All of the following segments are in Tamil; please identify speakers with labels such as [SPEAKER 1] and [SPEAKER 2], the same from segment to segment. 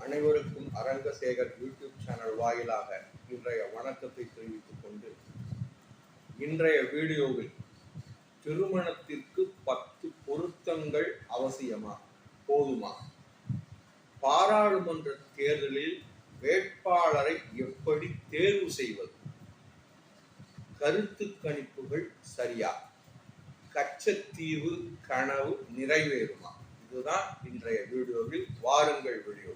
[SPEAKER 1] அனைவருக்கும் அரங்கசேகர் யூடியூப் சேனல் வாயிலாக இன்றைய வணக்கத்தை தெரிவித்துக் கொண்டு இன்றைய வீடியோவில் திருமணத்திற்கு பத்து பொருத்தங்கள் அவசியமா? போதுமா? பாராளுமன்ற தேர்தலில் வேட்பாளரை எப்படி தேர்வு செய்வது? கருத்து கணிப்புகள் சரியா? கச்சத்தீவு கனவு நிறைவேறுமா? இதுதான் இன்றைய வீடியோவில் வாருங்கள் வீடியோ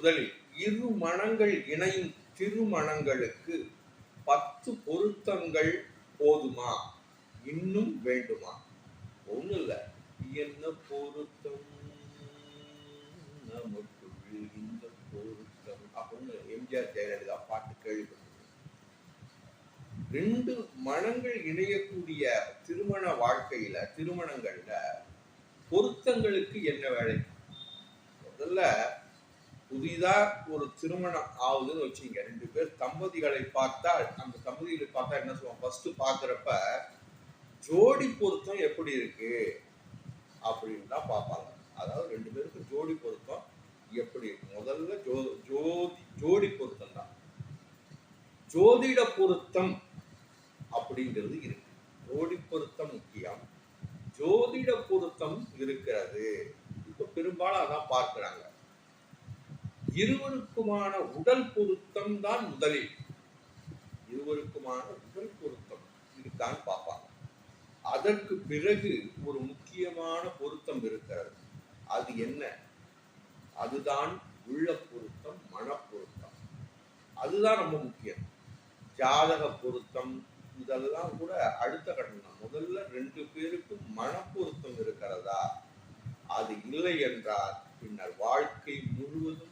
[SPEAKER 1] முதலில் இரு மனங்கள் இணையும் திருமணங்களுக்கு பத்து பொருத்தங்கள் போதுமா? இன்னும் வேண்டுமா? ஒண்ணு இல்ல என்ன பொருத்தம்? நமக்குள் இந்த பொருத்தம். அப்படின்னு எம்ஜிஆர் ஜெயலலிதா பாட்டு கேள்விப்பட்டிருக்கேன் ரெண்டு மனங்கள் இணையக்கூடிய திருமண வாழ்க்கையில திருமணங்கள்ல பொருத்தங்களுக்கு என்ன வேலை? முதல்ல புதிதா ஒரு திருமணம் ஆகுதுன்னு வச்சுங்க ரெண்டு பேர் தம்பதிகளை பார்த்தால் அந்த தம்பதிகளை பார்த்தா என்ன சொல்லுவோம் ஃபஸ்ட்டு பாக்குறப்ப ஜோடி பொருத்தம் எப்படி இருக்கு? அப்படின்னு தான் பார்ப்பாங்க. அதாவது ரெண்டு பேருக்கும் ஜோடி பொருத்தம் எப்படி இருக்கு? முதல்ல ஜோ ஜோதி ஜோடி பொருத்தம் தான். ஜோதிட பொருத்தம் அப்படிங்கிறது இருக்கு. ஜோடி பொருத்தம் முக்கியம். ஜோதிட பொருத்தம் இருக்கிறது. இப்போ பெரும்பாலும் அதான் பார்க்குறாங்க. இருவருக்குமான உடல் பொருத்தம் தான் முதலில். இருவருக்குமான உடல் பொருத்தம். இருக்கான்னு பார்ப்பாங்க அதற்கு பிறகு ஒரு முக்கியமான பொருத்தம் இருக்கிறது. அது என்ன? அதுதான் உள்ள பொருத்தம் மனப்பொருத்தம் அதுதான் ரொம்ப முக்கியம். ஜாதக பொருத்தம் இதெல்லாம் கூட அடுத்த கட்டணம் முதல்ல ரெண்டு பேருக்கும் மனப்பொருத்தம் இருக்கிறதா? அது இல்லை என்றால் பின்னர் வாழ்க்கை முழுவதும்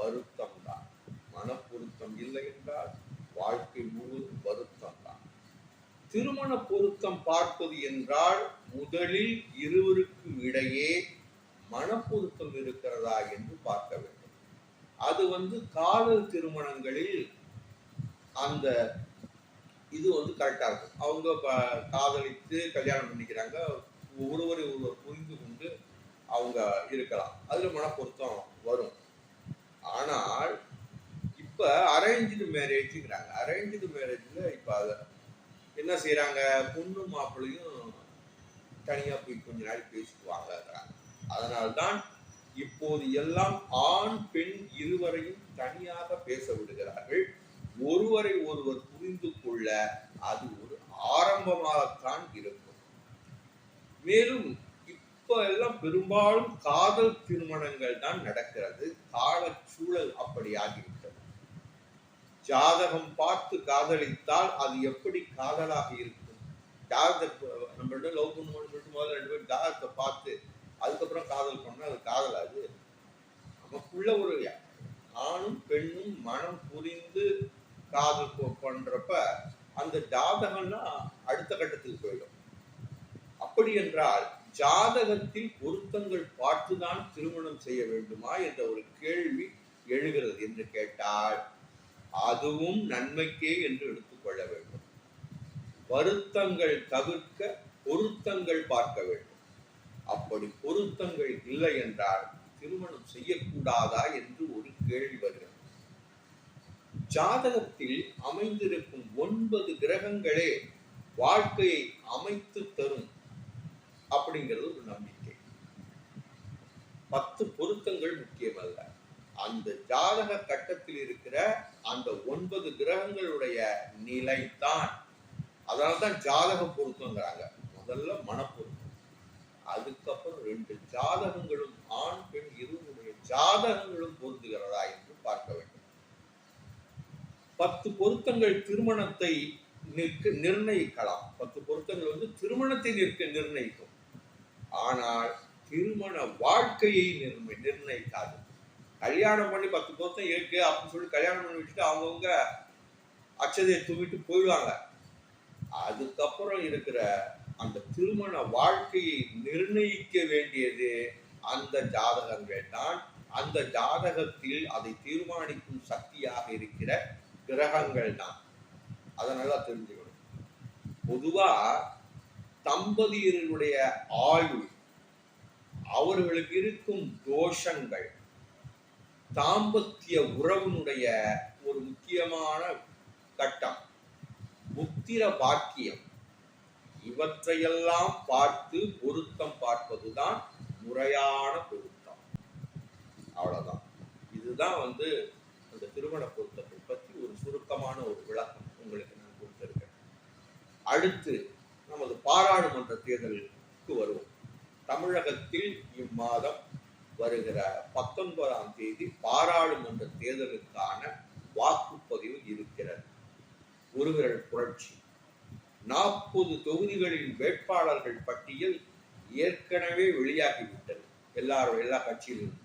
[SPEAKER 1] வருத்தம் தான் மனப்பொருத்தம் இல்லை என்றால் வாழ்க்கை முழுவதும் வருத்தம் தான் திருமண பொருத்தம் பார்ப்பது என்றால் முதலில் இருவருக்கும் இடையே மனப்பொருத்தம் இருக்கிறதா என்று பார்க்க வேண்டும். அது வந்து காதல் திருமணங்களில் அந்த இது வந்து கரெக்டாக இருக்கும். அவங்க ப- காதலித்து கல்யாணம் பண்ணிக்கிறாங்க. ஒருவரை ஒருவர் புரிந்து கொண்டு அவங்க இருக்கலாம். அதில் மனப்பொருத்தம் வரும். ஆனால் இப்போ அரேஞ்சு மேரேஜுங்கிறாங்க அரேஞ்சு மேரேஜில் இப்போ அதை என்ன செய்கிறாங்க பொண்ணு மாப்பிள்ளையும் தனியாக போய் கொஞ்ச நாள் பேசிக்குவாங்கிறாங்க அதனால்தான் இப்போது எல்லாம் ஆண் பெண் இருவரையும் தனியாக பேச விடுகிறார்கள். ஒருவரை ஒருவர் புரிந்து கொள்ள அது ஒரு ஆரம்பமாகத்தான் இருக்கும். மேலும் இப்போ எல்லாம் பெரும்பாலும் காதல் திருமணங்கள் தான் நடக்கிறது. காலச்சூழல் அப்படி ஆகிவிட்டது. ஜாதகம் பார்த்து காதலித்தால் அது எப்படி காதலாக இருக்கும்? ஜாதகத்தை நம்மள்ட்ட லவ் பண்ணுவோம்னு சொல்லிட்டு முதல்ல ரெண்டு பேரும் ஜாதகத்தை பார்த்து அதுக்கப்புறம் காதல் பண்ணால் அது காதலாது. நமக்குள்ள ஒரு ஆணும் பெண்ணும் மனம் புரிந்து காதல் பண்றப்ப அந்த ஜாதகம்னா அடுத்த கட்டத்துக்கு போயிடும். அப்படி என்றால் ஜாதகத்தில் பொருத்தங்கள் பார்த்துதான் திருமணம் செய்ய வேண்டுமா என்ற ஒரு கேள்வி எழுகிறது என்று கேட்டால் அதுவும் நன்மைக்கே என்று எடுத்துக்கொள்ள வேண்டும். வருத்தங்கள் தவிர்க்க பொருத்தங்கள் பார்க்க வேண்டும். அப்படி பொருத்தங்கள் இல்லை என்றால் திருமணம் செய்யக்கூடாதா என்று ஒரு கேள்வி வருகிறது. ஜாதகத்தில் அமைந்திருக்கும் ஒன்பது கிரகங்களே வாழ்க்கையை அமைத்து தரும் அப்படிங்கிறது ஒரு நம்பிக்கை. பத்து பொருத்தங்கள் முக்கியமல்ல. அந்த ஜாதக கட்டத்தில் இருக்கிற அந்த ஒன்பது கிரகங்களுடைய நிலைதான். அதனால்தான் ஜாதக பொருத்தங்கிறாங்க. முதல்ல மனப்பொருத்தம். அதுக்கப்புறம் ரெண்டு ஜாதகங்களும் ஆண் பெண் இருவருடைய ஜாதகங்களும் பொருந்துகிறதா என்று பார்க்க வேண்டும். பத்து பொருத்தங்கள் திருமணத்தை நிற்க நிர்ணயிக்கலாம். பத்து பொருத்தங்கள் வந்து திருமணத்தை நிற்க நிர்ணயிக்கும். ஆனால் திருமண வாழ்க்கையை நிர்ணயிக்காது. கல்யாணம் பண்ணி பத்து பொருத்தம் இருக்கு அப்படின்னு சொல்லி கல்யாணம் பண்ணி விட்டுட்டு அவங்கவுங்க அச்சதையை தூவிட்டு போயிடுவாங்க. அதுக்கப்புறம் இருக்கிற அந்த திருமண வாழ்க்கையை நிர்ணயிக்க வேண்டியது அந்த ஜாதகங்கள் தான். அந்த ஜாதகத்தில் அதை தீர்மானிக்கும் சக்தியாக இருக்கிற கிரகங்கள் தான். அதை நல்லா தெரிஞ்சுக்கணும். பொதுவாக தம்பதியர்களுடைய ஆயுள் அவர்களுக்கு இருக்கும் தோஷங்கள் தாம்பத்திய உறவினுடைய ஒரு முக்கியமான கட்டம் புத்திர பாக்கியம். இவற்றையெல்லாம் பார்த்து பொருத்தம் பார்ப்பதுதான் முறையான பொருத்தம். அவ்வளவுதான். இதுதான் வந்து அந்த திருமண பொருத்தத்தை பற்றி ஒரு சுருக்கமான ஒரு விளக்கம் உங்களுக்கு நான் கொடுத்திருக்கேன். அடுத்து நமது பாராளுமன்ற தேர்தலுக்கு வருவோம். தமிழகத்தில் இம்மாதம் வருகிற பத்தொன்பதாம் தேதி பாராளுமன்ற தேர்தலுக்கான வாக்குப்பதிவு இருக்கிறது. ஒருவிரல் புரட்சி. நாற்பது தொகுதிகளின் வேட்பாளர்கள் பட்டியல் ஏற்கனவே வெளியாகிவிட்டது. எல்லாரும் எல்லா கட்சியிலும்.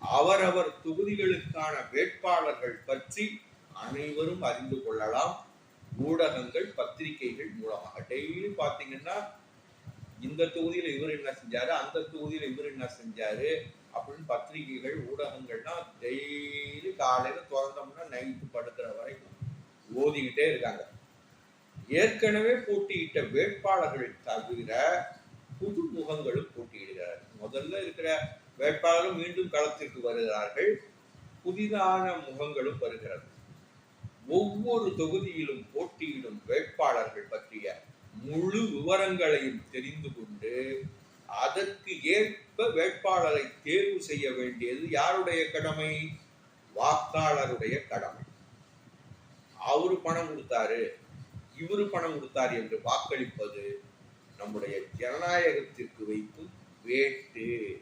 [SPEAKER 1] அவரவர் தொகுதிகளுக்கான வேட்பாளர்கள் பற்றி அனைவரும் அறிந்து கொள்ளலாம். ஊடகங்கள் பத்திரிகைகள் மூலமாக. டெய்லியும் பார்த்தீங்கன்னா இந்த தொகுதியில் இவர் என்ன செஞ்சாரு அந்த தொகுதியில் இவர் என்ன செஞ்சாரு அப்படின்னு பத்திரிகைகள் ஊடகங்கள்னா டெய்லி காலையில் திறந்தோம்னா நைட்டு படுக்கிற வரைக்கும் ஓதிக்கிட்டே இருக்காங்க. ஏற்கனவே போட்டியிட்ட வேட்பாளர்கள் தவிர புது முகங்களும் போட்டியிடுகிறார். முதல்ல இருக்கிற வேட்பாளரும் மீண்டும் களத்திற்கு வருகிறார்கள். புதிதான முகங்களும் வருகிறது. ஒவ்வொரு தொகுதியிலும் போட்டியிடும் வேட்பாளர்கள் பற்றிய முழு விவரங்களையும் தெரிந்து கொண்டு அதற்கு ஏற்ப வேட்பாளரை தேர்வு செய்ய வேண்டியது யாருடைய கடமை? வாக்காளருடைய கடமை. அவரு பணம் கொடுத்தாரு. இவரு பணம் கொடுத்தார் என்று வாக்களிப்பது நம்முடைய ஜனநாயகத்திற்கு வைக்கும் வேட்டு.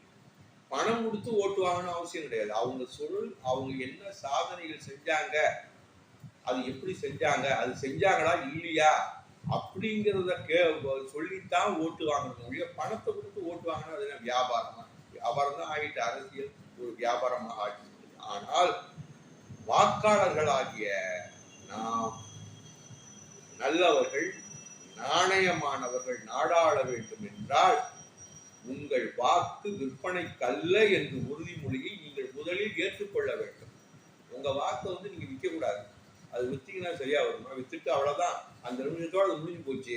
[SPEAKER 1] பணம் கொடுத்து ஓட்டு வாங்கணும் அவசியம் கிடையாது. அவங்க சொல் அவங்க என்ன சாதனைகள் செஞ்சாங்க அது எப்படி செஞ்சாங்க? அது செஞ்சாங்களா? இல்லையா? அப்படிங்கிறத கே சொல்லித்தான் ஓட்டு வாங்கணும். ஒழிய பணத்தை கொடுத்து ஓட்டு வாங்கினா அது என்ன வியாபாரம்? தான் வியாபாரம் தான் ஆகிட்டு அரசியல் ஒரு வியாபாரமாக ஆகி ஆனால் வாக்காளர்களாகிய நாம் நல்லவர்கள் நாணயமானவர்கள் நாடாள வேண்டும் என்றால் உங்கள் வாக்கு விற்பனைக்கல்ல என்று உறுதிமொழியை நீங்கள் முதலில் ஏற்றுக்கொள்ள வேண்டும். உங்க வாக்கை வந்து நீங்க விற்க கூடாது அது வித்தீங்கன்னா சரியா வருமா? வித்துட்டு அவ்வளவுதான். அந்த நிமிஷத்தோடு அது முடிஞ்சு போச்சு.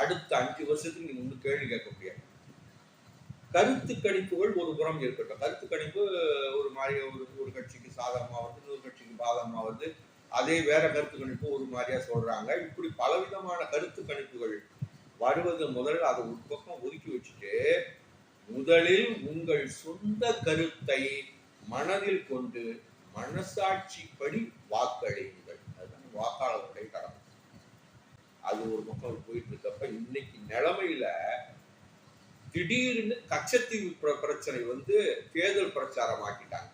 [SPEAKER 1] அடுத்த அஞ்சு வருஷத்துக்கு நீங்க ஒன்றும் கேள்வி கேட்க முடியாது. கருத்து கணிப்புகள் ஒரு புறம் இருக்கட்டும் கருத்து கணிப்பு ஒரு மாதிரி ஒரு ஒரு கட்சிக்கு சாதகமாக வருது இன்னொரு கட்சிக்கு பாதகமாக வருது. அதே வேற கருத்து கணிப்பு ஒரு மாதிரியா சொல்றாங்க. இப்படி பலவிதமான கருத்து கணிப்புகள் வருவது முதல்ல அதை ஒரு பக்கம் ஒதுக்கி வச்சுட்டு முதலில் உங்கள் சொந்த கருத்தை மனதில் கொண்டு மனசாட்சிப்படி வாக்களிங்க வாக்காளர்களை வாக்காளர்களுடைய கடமை அது ஒரு பக்கம் போயிட்டு இருக்கப்ப இன்னைக்கு நிலைமையில திடீர்னு கச்சத்தீவு பிர- பிரச்சனை வந்து தேர்தல் பிரச்சாரம் ஆக்கிட்டாங்க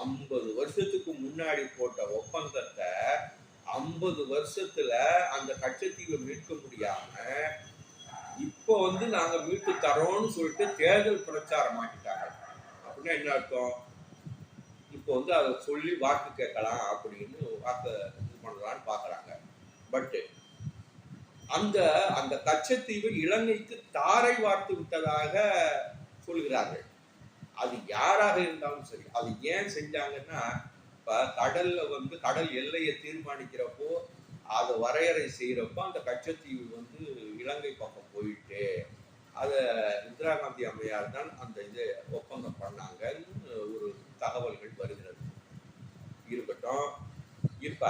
[SPEAKER 1] ஐம்பது வருஷத்துக்கு முன்னாடி போட்ட ஒப்பந்தத்தை ஐம்பது வருஷத்துல அந்த கச்சத்தீவை மீட்க முடியாம இப்போ வந்து நாங்க மீட்டு தரோம்னு சொல்லிட்டு தேர்தல் பிரச்சாரம் ஆக்கிட்டாங்க அப்படின்னா என்ன அர்த்தம்? இப்போ வந்து அதை சொல்லி வாக்கு கேட்கலாம் அப்படின்னு வாக்கு பண்ணலான்னு பார்க்குறாங்க பாக்குறாங்க. பட் அந்த அந்த கச்சத்தீவு இலங்கைக்கு தாரை வார்த்து விட்டதாக சொல்கிறார்கள் அது யாராக இருந்தாலும் சரி அது ஏன் செஞ்சாங்கன்னா இப்ப கடல்ல வந்து கடல் எல்லையை தீர்மானிக்கிறப்போ அதை வரையறை செய்யறப்போ அந்த கச்சத்தீவு வந்து இலங்கை பக்கம் போயிட்டு அதை இந்திரா காந்தி அம்மையார் தான் அந்த இது ஒப்பந்தம் பண்ணாங்கன்னு ஒரு தகவல்கள் வருகிறது. இருக்கட்டும். இப்ப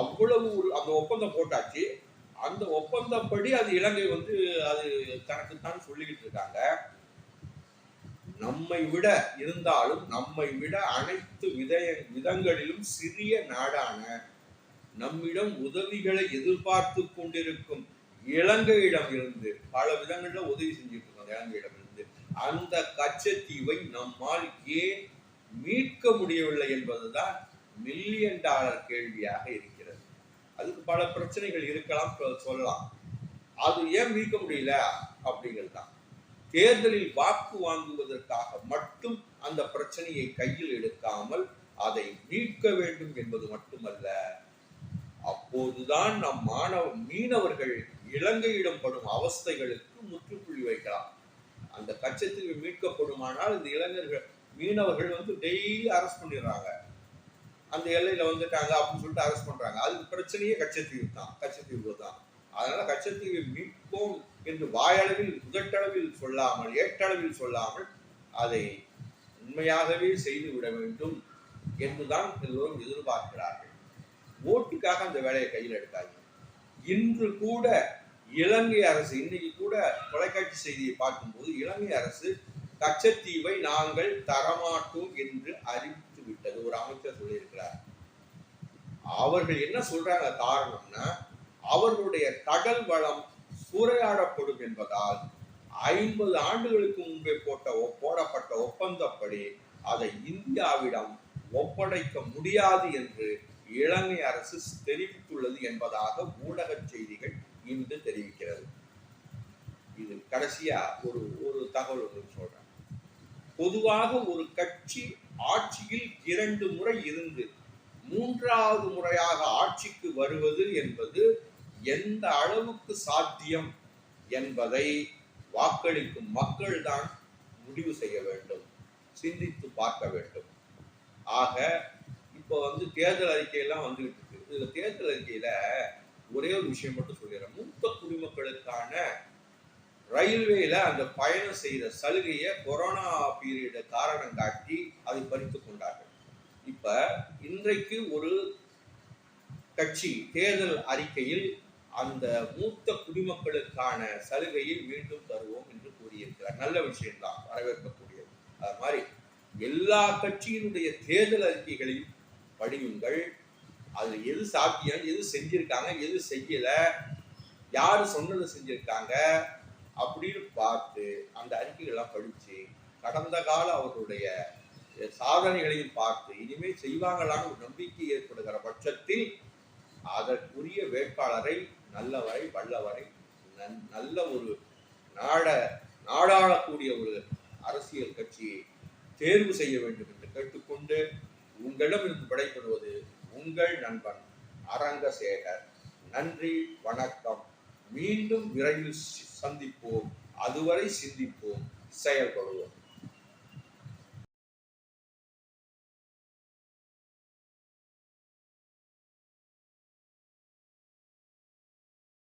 [SPEAKER 1] அவ்வளவு அந்த ஒப்பந்தம் போட்டாச்சு. அந்த ஒப்பந்தப்படி அது இலங்கை வந்து அது தனக்குத்தான் சொல்லிக்கிட்டு இருக்காங்க. நம்மை விட இருந்தாலும் நம்மை விட அனைத்து வித விதங்களிலும் சிறிய நாடான நம்மிடம் உதவிகளை எதிர்பார்த்து கொண்டிருக்கும் இலங்கையிடம் இருந்து பல விதங்கள்ல உதவி செஞ்சுட்டு இருக்கோம் இலங்கையிடம் இருந்து அந்த கச்சத்தீவை நம்மால் ஏன் மீட்க முடியவில்லை என்பதுதான் மில்லியன் டாலர் கேள்வியாக இருக்கிறது. அதுக்கு பல பிரச்சனைகள் இருக்கலாம் சொல்லலாம். அது ஏன் மீட்க முடியல? அப்படிங்கிறது தான். தேர்தலில் வாக்கு வாங்குவதற்காக மட்டும் அந்த பிரச்சனையை கையில் எடுக்காமல் அதை மீட்க வேண்டும் என்பது மட்டுமல்ல அப்போதுதான் நம் மாணவ மீனவர்கள் இலங்கையிடம் படும் அவஸ்தைகளுக்கு முற்றுப்புள்ளி வைக்கலாம். அந்த கச்சத்தீவு மீட்கப்படுமானால் இந்த இளைஞர்கள் மீனவர்கள் வந்து டெய்லி அரெஸ்ட் பண்ணிடுறாங்க. அந்த எல்லையில வந்துட்டாங்க அப்படின்னு சொல்லிட்டு அரெஸ்ட் பண்றாங்க. அதுக்கு பிரச்சனையே கச்சத்தீவு தான். கச்சத்தீவு தான். அதனால கச்சத்தீவை மீட்போம் என்று வாயளவில் முதட்டளவில் சொல்லாமல் ஏட்டளவில் சொல்லாமல் அதை உண்மையாகவே செய்து விட வேண்டும் என்றுதான் எல்லோரும் எதிர்பார்க்கிறார்கள். ஓட்டுக்காக அந்த வேலையை கையில் எடுக்காதீங்க. இன்று கூட இலங்கை அரசு இன்னைக்கு கூட தொலைக்காட்சி செய்தியை பார்க்கும்போது இலங்கை அரசு கச்சத்தீவை நாங்கள் தரமாட்டோம் என்று அறிவித்து விட்டது ஒரு அமைச்சர் சொல்லியிருக்கிறார். அவர்கள் என்ன சொல்றாங்க காரணம்னா அவர்களுடைய கடல் வளம் சூறையாடப்படும் என்பதால் ஐம்பது ஆண்டுகளுக்கு முன்பே போட்ட போடப்பட்ட ஒப்பந்தப்படி அதை இந்தியாவிடம் ஒப்படைக்க முடியாது என்று இலங்கை அரசு தெரிவித்துள்ளது என்பதாக ஊடக செய்திகள் இன்று தெரிவிக்கிறது. இது கடைசியா ஒரு ஒரு தகவல் ஒன்று சொல்றேன். பொதுவாக ஒரு கட்சி ஆட்சியில் இரண்டு முறை இருந்து மூன்றாவது முறையாக ஆட்சிக்கு வருவது என்பது எந்த அளவுக்கு சாத்தியம் என்பதை வாக்களிக்கும் மக்கள்தான் முடிவு செய்ய வேண்டும் சிந்தித்து பார்க்க வேண்டும். ஆக இப்போ வந்து தேர்தல் அறிக்கையெல்லாம் வந்துகிட்டு இருக்கு. இந்த தேர்தல் அறிக்கையில ஒரே ஒரு விஷயம் மட்டும் சொல்லிடுறேன். மூத்த குடிமக்களுக்கான ரயில்வேல அந்த பயணம் செய்த சலுகையை கொரோனா பீரியட காரணம் காட்டி அதை பறித்து கொண்டார்கள். இப்ப இன்றைக்கு ஒரு கட்சி தேர்தல் அறிக்கையில் அந்த மூத்த குடிமக்களுக்கான சலுகையை மீண்டும் தருவோம் என்று கூறியிருக்கிறார். நல்ல விஷயம்தான் வரவேற்கக்கூடியது. அது மாதிரி எல்லா கட்சியினுடைய தேர்தல் அறிக்கைகளையும் படியுங்கள். அதில் எது சாத்தியம் எது செஞ்சிருக்காங்க எது செய்யல யாரு சொன்னதை செஞ்சிருக்காங்க அப்படின்னு பார்த்து அந்த அறிக்கைகள்லாம் படித்து கடந்த கால அவருடைய சாதனைகளையும் பார்த்து இனிமேல் செய்வாங்களான்னு ஒரு நம்பிக்கை ஏற்படுகிற பட்சத்தில் அதற்குரிய வேட்பாளரை நல்லவரை வல்லவரை நன்- நல்ல ஒரு நாட நாடாளக்கூடிய ஒரு அரசியல் கட்சியை தேர்வு செய்ய வேண்டும் என்று கேட்டுக்கொண்டு உங்களிடமிருந்து விடைபெறுவது உங்கள் நண்பன் அரங்கசேகர். நன்றி வணக்கம். மீண்டும் விரைவில் சந்திப்போம். அதுவரை சிந்திப்போம். செயல்படுவோம்.